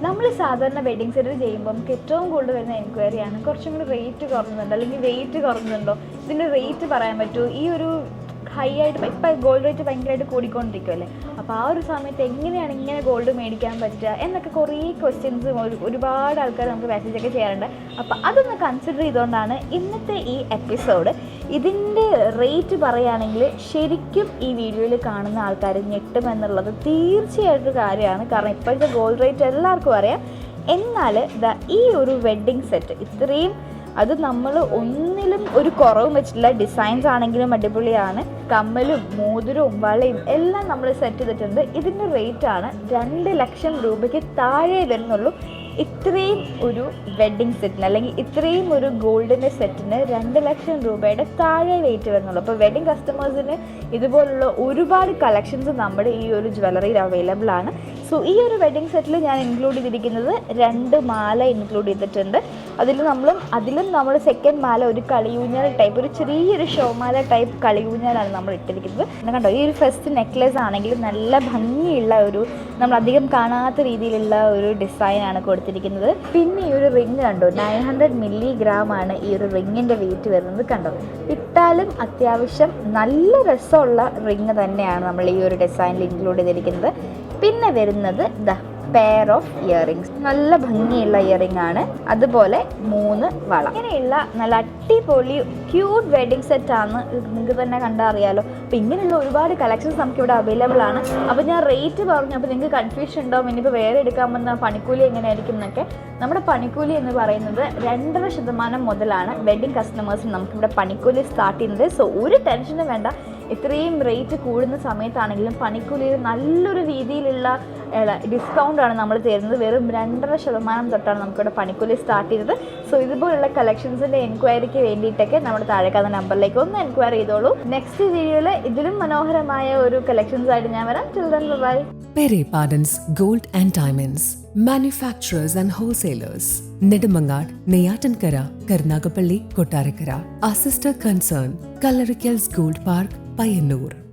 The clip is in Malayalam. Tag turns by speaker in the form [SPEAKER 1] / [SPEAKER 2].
[SPEAKER 1] നമ്മൾ സാധാരണ വെഡിങ് സെറ്റ് ചെയ്യുമ്പോൾ നമുക്ക് ഏറ്റവും കൂടുതൽ വരുന്ന എൻക്വയറിയാണ് കുറച്ചും കൂടി റേറ്റ് കുറഞ്ഞുണ്ടോ? അല്ലെങ്കിൽ വെയിറ്റ് കുറഞ്ഞുണ്ടോ? ഇതിന്റെ റേറ്റ് പറയാൻ പറ്റുമോ? ഈ ഒരു ഹൈ ആയിട്ട് ഇപ്പം ഗോൾഡ് റേറ്റ് ഭയങ്കരമായിട്ട് കൂടിക്കൊണ്ടിരിക്കുമല്ലേ അപ്പോൾ ആ ഒരു സമയത്ത് എങ്ങനെയാണ് ഇങ്ങനെ ഗോൾഡ് മേടിക്കാൻ പറ്റുക എന്നൊക്കെ കുറേ ക്വസ്റ്റ്യൻസ് ഒരുപാട് ആൾക്കാർ നമുക്ക് മെസ്സേജൊക്കെ ചെയ്യാറുണ്ട്. അപ്പോൾ അതൊന്ന് കൺസിഡർ ചെയ്തുകൊണ്ടാണ് ഇന്നത്തെ ഈ എപ്പിസോഡ് ഇതിന്റെ റേറ്റ് പറയുകയാണെങ്കിൽ ശരിക്കും ഈ വീഡിയോയിൽ കാണുന്ന ആൾക്കാർ ഞെട്ടുമെന്നുള്ളത് തീർച്ചയായിട്ടും കാര്യമാണ്. കാരണം ഇപ്പോഴത്തെ ഗോൾഡ് റേറ്റ് എല്ലാവർക്കും അറിയാം. എന്നാൽ ദ ഈ ഒരു വെഡ്ഡിങ് സെറ്റ് ഇത്രയും അത് നമ്മൾ ഒന്നിലും ഒരു കുറവും വെച്ചിട്ടില്ല. ഡിസൈൻസ് ആണെങ്കിലും അടിപൊളിയാണ്. കമ്മലും മോതിരവും വളയും എല്ലാം നമ്മൾ സെറ്റ് ചെയ്തിട്ടുണ്ട്. ഇതിന്റെ റേറ്റ് ആണ് രണ്ട് ലക്ഷം രൂപയ്ക്ക് താഴെ വരുന്നുള്ളൂ. ഇത്രയും ഒരു വെഡ്ഡിങ് സെറ്റിന് അല്ലെങ്കിൽ ഇത്രയും ഒരു ഗോൾഡിന്റെ സെറ്റിന് രണ്ട് ലക്ഷം രൂപയുടെ താഴെ റേറ്റ് വരുന്നുള്ളൂ. അപ്പോൾ വെഡ്ഡിങ് കസ്റ്റമേഴ്സിന് ഇതുപോലുള്ള ഒരുപാട് കളക്ഷൻസ് നമ്മുടെ ഈ ഒരു ജ്വല്ലറിയിൽ അവൈലബിൾ ആണ്. സോ ഈ ഒരു വെഡ്ഡിങ് സെറ്റിൽ ഞാൻ ഇൻക്ലൂഡ് ചെയ്തിരിക്കുന്നത് രണ്ട് മാല ഇൻക്ലൂഡ് ചെയ്തിട്ടുണ്ട്. അതിൽ നമ്മളും അതിലും നമ്മൾ സെക്കൻഡ് മാല ഒരു കളിയൂഞ്ഞാൽ ടൈപ്പ് ഒരു ചെറിയൊരു ഷോമാല ടൈപ്പ് കളിയൂഞ്ഞാലാണ് നമ്മൾ ഇട്ടിരിക്കുന്നത്. കണ്ടോ ഈ ഒരു ഫസ്റ്റ് നെക്ലേസ് ആണെങ്കിൽ നല്ല ഭംഗിയുള്ള ഒരു നമ്മൾ അധികം കാണാത്ത രീതിയിലുള്ള ഒരു ഡിസൈനാണ് കൊടുത്തിരിക്കുന്നത്. പിന്നെ ഈ ഒരു റിങ് കണ്ടോ നയൻ ഹൺഡ്രഡ് മില്ലിഗ്രാം ആണ് ഈ ഒരു റിങ്ങിന്റെ വെയിറ്റ് വരുന്നത് കണ്ടോ. ഇട്ടാലും അത്യാവശ്യം നല്ല രസമുള്ള റിങ് തന്നെയാണ് നമ്മൾ ഈ ഒരു ഡിസൈനിൽ ഇൻക്ലൂഡ് ചെയ്തിരിക്കുന്നത്. പിന്നെ വരുന്നത് ദ പെയർ ഓഫ് ഇയറിങ്സ് നല്ല ഭംഗിയുള്ള ഇയറിംഗ് ആണ്. അതുപോലെ മൂന്ന് വള. ഇങ്ങനെയുള്ള നല്ല അടിപൊളി ക്യൂട്ട് വെഡിങ് ആണ് നിങ്ങൾക്ക് തന്നെ കണ്ടാൽ അറിയാലോ അപ്പോൾ ഇങ്ങനെയുള്ള ഒരുപാട് കളക്ഷൻസ് നമുക്ക് ഇവിടെ അവൈലബിൾ ആണ്. അപ്പോൾ ഞാൻ റേറ്റ് പറഞ്ഞു. അപ്പോൾ നിങ്ങൾക്ക് കൺഫ്യൂഷൻ ഉണ്ടാവും. ഇനിയിപ്പോൾ വേറെ എടുക്കാൻ വന്ന പണിക്കൂലി എങ്ങനെയായിരിക്കും എന്നൊക്കെ. നമ്മുടെ പണിക്കൂലി എന്ന് പറയുന്നത് രണ്ടര ശതമാനം മുതലാണ് വെഡിങ് കസ്റ്റമേഴ്സിന് നമുക്കിവിടെ പണിക്കൂലി സ്റ്റാർട്ട് ചെയ്യുന്നത്. സോ ഒരു ടെൻഷനും വേണ്ട. ഇത്രയും റേറ്റ് കൂടുന്ന സമയത്താണെങ്കിലും പണിക്കൂലിയിൽ നല്ലൊരു രീതിയിലുള്ള ഡിസ്കൗണ്ട് ആണ് നമ്മൾ തരുന്നത്. വെറും രണ്ടര ശതമാനം തൊട്ടാണ് നമുക്കിവിടെ പണിക്കൂലി സ്റ്റാർട്ട് ചെയ്തത്. സോ ഇതുപോലുള്ള കളക്ഷൻസിന്റെ എൻക്വയറിക്ക് വേണ്ടിയിട്ടൊക്കെ നമ്മുടെ താഴേക്കാത്ത നമ്പറിലേക്ക് ഒന്ന് എൻക്വയറി ചെയ്തോളൂ. നെക്സ്റ്റ് വീഡിയോയിൽ ഇതിലും മനോഹരമായ ഒരു കളക്ഷൻസ് ആയിട്ട് ഞാൻ വരാം. ചിൽഡ്രൻ ബൈ
[SPEAKER 2] പെരി Pardon's gold and diamonds manufacturers and wholesalers. Nedumangad Neyatankara, Karnagapalli, Kottarakkara sister concern concern, gold Gold Payyanur.